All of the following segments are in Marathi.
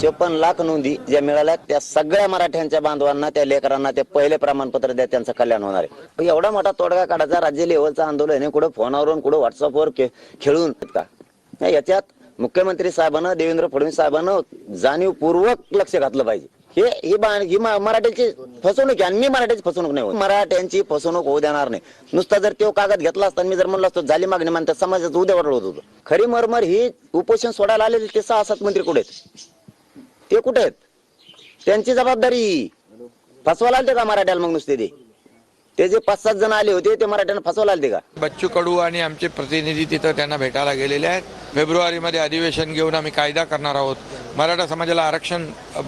चोपन्न लाख नोंदी ज्या मिळाल्या त्या सगळ्या मराठ्यांच्या बांधवांना त्या लेकरांना ते पहिले प्रमाणपत्र द्या त्यांचं कल्याण होणार आहे. एवढा मोठा तोडगा काढायचा राज्य लेवलचं आंदोलन आहे कुठं फोनवरून कुठं व्हॉट्सअपवर खेळून का? याच्यात मुख्यमंत्री साहेबांना देवेंद्र फडणवीस साहेबांना जाणीवपूर्वक लक्ष घातलं पाहिजे. हे ही मराठ्याची फसवणूक आहे आणि मी मराठ्याची फसवणूक नाही मराठ्यांची फसवणूक होऊ देणार नाही. नुसता जर तो कागद घेतला असता मी जर म्हणलो असतो झाली मागणी म्हणतात समाजाचं उद्या वाढवत होतो. खरी मरमर ही उपोषण सोडायला आलेले ते सहा सात मंत्री कुठे आहेत? ते कुठे आहेत? त्यांची जबाबदारी फसवायला आलते का मराठ्याला मग नुसते ते? ते जे पाच सात जण आले होते ते मराठ्यांना फसवायला आलते का? बच्चू कडू आणि आमचे प्रतिनिधी तिथं त्यांना भेटायला गेलेले आहेत. फेब्रुवारीमध्ये अधिवेशन घेऊन आम्ही कायदा करणार आहोत. मराठा समाजाला आरक्षण अ,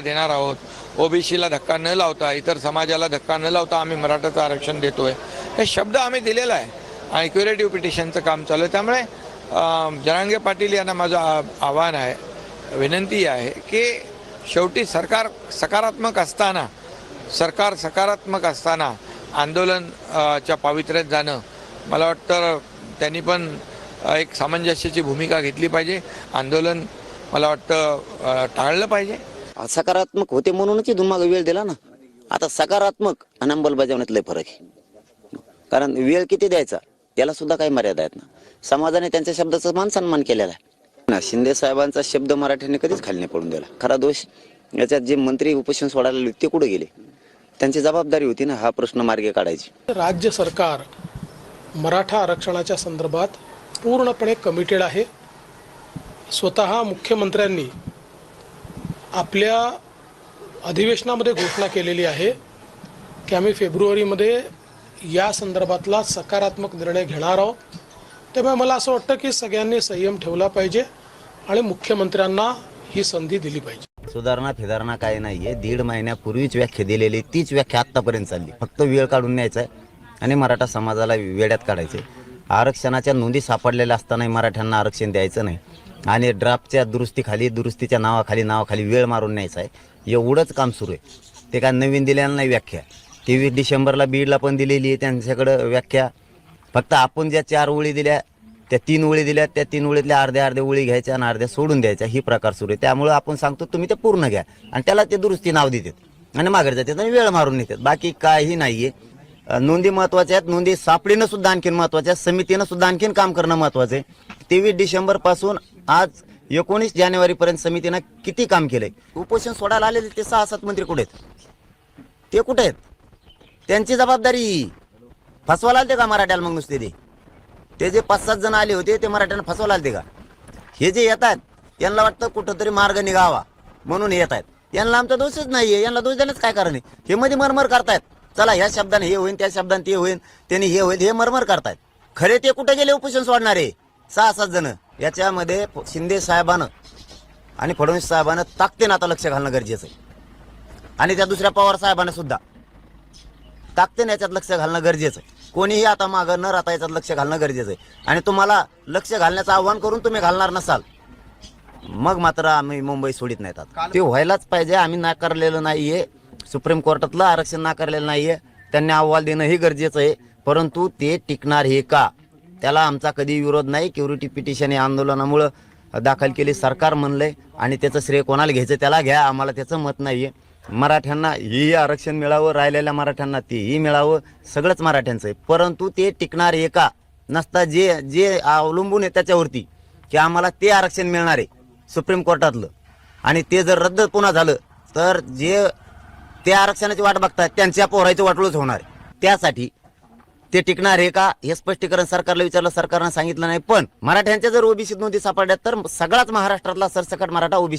देणार आहोत. ओबीसीला धक्का न लावता इतर समाजाला धक्का न लावता आम्ही मराठाचं आरक्षण देतोय. हे शब्द आम्ही दिलेला आहे. आणि क्युरेटिव्ह पिटिशनचं काम चालू आहे. त्यामुळे अ, जरांगे पाटील यांना माझं आव्हान आहे. विनंती आहे की शेवटी सरकार सकारात्मक असताना सरकार सकारात्मक असताना आंदोलन च्या पावित्र्यात जाणं मला वाटतं त्यांनी पण एक सामंजस्याची भूमिका घेतली पाहिजे. आंदोलन मला वाटतं टाळलं पाहिजे. सकारात्मक होते म्हणूनच इथून मागे वेळ दिला ना. आता सकारात्मक आणि अंमलबजावणीत लय फरक आहे. कारण वेळ किती द्यायचा त्याला सुद्धा काही मर्यादा आहेत ना. समाजाने त्यांच्या शब्दाचा मान सन्मान केलेला आहे. ना शिंदे साहेबांचा शब्द मराठ्यांनी कधीच खाली नाही पडून दिला. खरा दोष याच्यात जे मंत्री उपोषण सोडायला आले ते कुठे गेले? त्यांची जबाबदारी होती ना हा प्रश्न मार्गे काढायची. राज्य सरकार मराठा आरक्षणाच्या संदर्भात पूर्णपणे कमिटेड आहे. स्वतः मुख्यमंत्र्यांनी आपल्या अधिवेशनामध्ये घोषणा केलेली आहे की आम्ही फेब्रुवारीमध्ये या संदर्भातला सकारात्मक निर्णय घेणार आहोत. त्यामुळे मला असं वाटतं की सगळ्यांनी संयम ठेवला पाहिजे. आणि मुख्यमंत्र्यांना ही संधी दिली पाहिजे. सुधारणा फिधारणा काय नाहीये. दीड महिन्यापूर्वीच व्याख्या दिलेली तीच व्याख्या आतापर्यंत चालली. फक्त वेळ काढून न्यायचा आहे आणि मराठा समाजाला वेड्यात काढायचे आरक्षणाच्या नोंदी सापडलेल्या असतानाही मराठ्यांना आरक्षण द्यायचं नाही. आणि ड्राफ्टच्या दुरुस्तीखाली दुरुस्तीच्या नावाखाली नावाखाली वेळ मारून न्यायचा आहे. एवढंच काम सुरू आहे. ते काय नवीन दिलेलं नाही व्याख्या. तेवीस डिसेंबरला बीडला पण दिलेली आहे त्यांच्याकडं व्याख्या. फक्त आपण ज्या चार ओळी दिल्या त्या तीन ओळी दिल्या त्या तीन ओळीतल्या अर्ध्या अर्ध्या ओळी घ्यायच्या आणि अर्ध्या सोडून द्यायच्या. ही प्रकार सुरू आहे. त्यामुळे आपण सांगतो तुम्ही ते पूर्ण घ्या. आणि त्याला ते दुरुस्ती नाव देतात. आणि माघारी जातात आणि वेळ मारून नेतात. बाकी काही नाहीये. आहे नोंदी महत्त्वाच्या आहेत. नोंदी सापडीनं सुद्धा आणखीन महत्त्वाच्या आहेत. समितीनं सुद्धा आणखीन काम करणं महत्वाचं आहे. तेवीस डिसेंबरपासून आज एकोणीस जानेवारी पर्यंत समितीनं किती काम केलंय? उपोषण सोडायला आलेले ते सहा सात मंत्री कुठे आहेत? ते कुठे आहेत? त्यांची जबाबदारी फसवायला आलते का मराठ्याला मग नुसते ते? ते जे पाच सात जण आले होते ते मराठ्यांना फसवायला आले का? हे जे येतात यांना वाटतं कुठंतरी मार्ग निघावा म्हणून येत आहेत यांना आमचा दोषच नाहीये यांना दोष देण्याचं काय कारण आहे? हे मध्ये मरमर करतायत. चला ह्या शब्दाने हे होईल त्या शब्दाने ते होईल त्यांनी हे होईल हे मरमर करतायत. खरे ते कुठे गेले उपोषण सोडणारे? सहा सात जण. याच्यामध्ये शिंदे साहेबानं आणि फडणवीस साहेबानं ताकदीनं आता लक्ष घालणं गरजेचं आहे. आणि त्या दुसऱ्या पवार साहेबांना सुद्धा. ताकदीने याच्यात लक्ष घालणं गरजेचं आहे. कोणीही आता मागं न राहता याच्यात लक्ष घालणं गरजेचं आहे. आणि तुम्हाला लक्ष घालण्याचं आव्हान करून तुम्ही घालणार नसाल मग मात्र आम्ही मुंबई सोडित नाहीत आता. ते व्हायलाच पाहिजे आम्ही नाकारलेलं नाहीये. सुप्रीम कोर्टातलं आरक्षण नाकारलेलं नाहीये. त्यांनी अहवाल देणं हे गरजेचं आहे. परंतु ते टिकणार हे का? त्याला आमचा कधी विरोध नाही. क्युरिटी पिटिशन या आंदोलनामुळं दाखल केली सरकार म्हणलंय. आणि त्याचं श्रेय कोणाला घ्यायचं त्याला घ्या. आम्हाला त्याचं मत नाहीये. मराठ्यांना हेही आरक्षण मिळावं राहिलेल्या मराठ्यांना तेही मिळावं सगळंच मराठ्यांचं आहे. परंतु ते टिकणार आहे का? नसता जे जे अवलंबून आहे त्याच्यावरती की आम्हाला ते आरक्षण मिळणार आहे सुप्रीम कोर्टातलं. आणि ते जर रद्द पुन्हा झालं तर जे ते आरक्षणाची वाट बघतात त्यांच्या पोरायचं वाटोळच होणार त्यासाठी ते टिकणार आहे का? हे स्पष्टीकरण सरकारला विचारलं सरकारनं सांगितलं नाही. पण मराठ्यांच्या जर ओबीसी नोंदी सापडल्या तर सगळाच महाराष्ट्रातला सरसकट मराठा ओबीसी